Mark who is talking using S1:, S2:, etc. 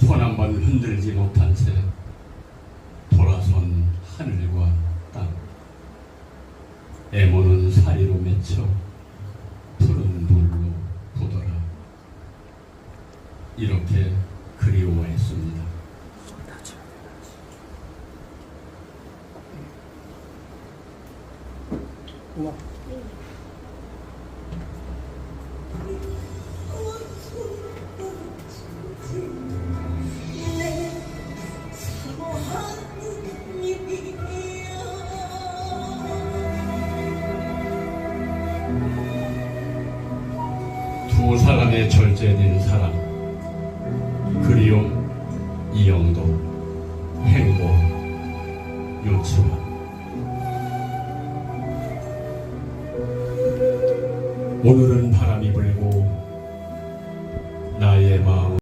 S1: 손 한 번 흔들지 못한 채 돌아선 하늘과 땅 애모는 사리로 맺혀 푸른 물로 보더라 이렇게 그리워했습니다.
S2: 우와.
S1: 두 사람의 절제된 사랑, 그리움, 이영도, 행복, 요치원. 오늘은 바람이 불고 나의 마음